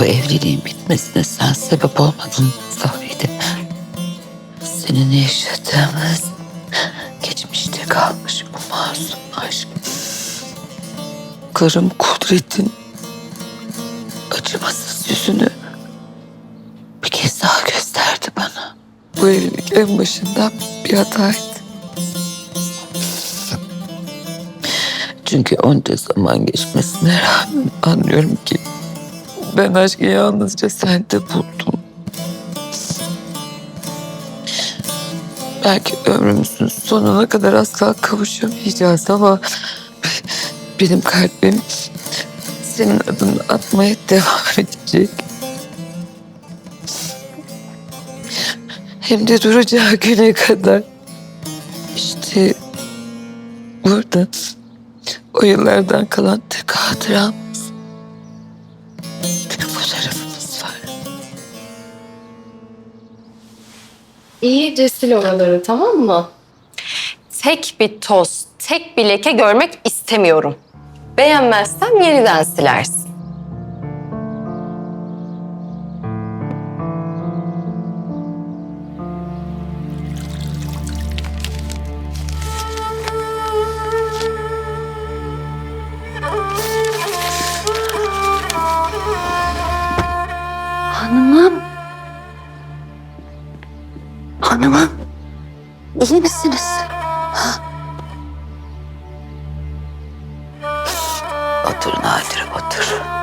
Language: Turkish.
Bu evliliğin bitmesine sen sebep olmadın Zahide. Senin yaşadığımız geçmişte kalmış bu masum aşk. Karım Kudret'in acımasız yüzünü bir kez daha gösterdi bana. Bu evlilik en başından bir hataydı. Çünkü onca zaman geçmesine rağmen anlıyorum ki ben aşkı yalnızca sende buldum. Belki ömrümüzün sonuna kadar asla kavuşamayacağız ama benim kalbim senin adını atmaya devam edecek. Hem de duracağı güne kadar. İşte burada o yıllardan kalan tek hatıramız. İyice sil oraları tamam mı? Tek bir toz, tek bir leke görmek istemiyorum. Beğenmezsem yeniden silersin. Hanımım. Hanımım. İyi misiniz? Ha? Otur Nadir'im otur.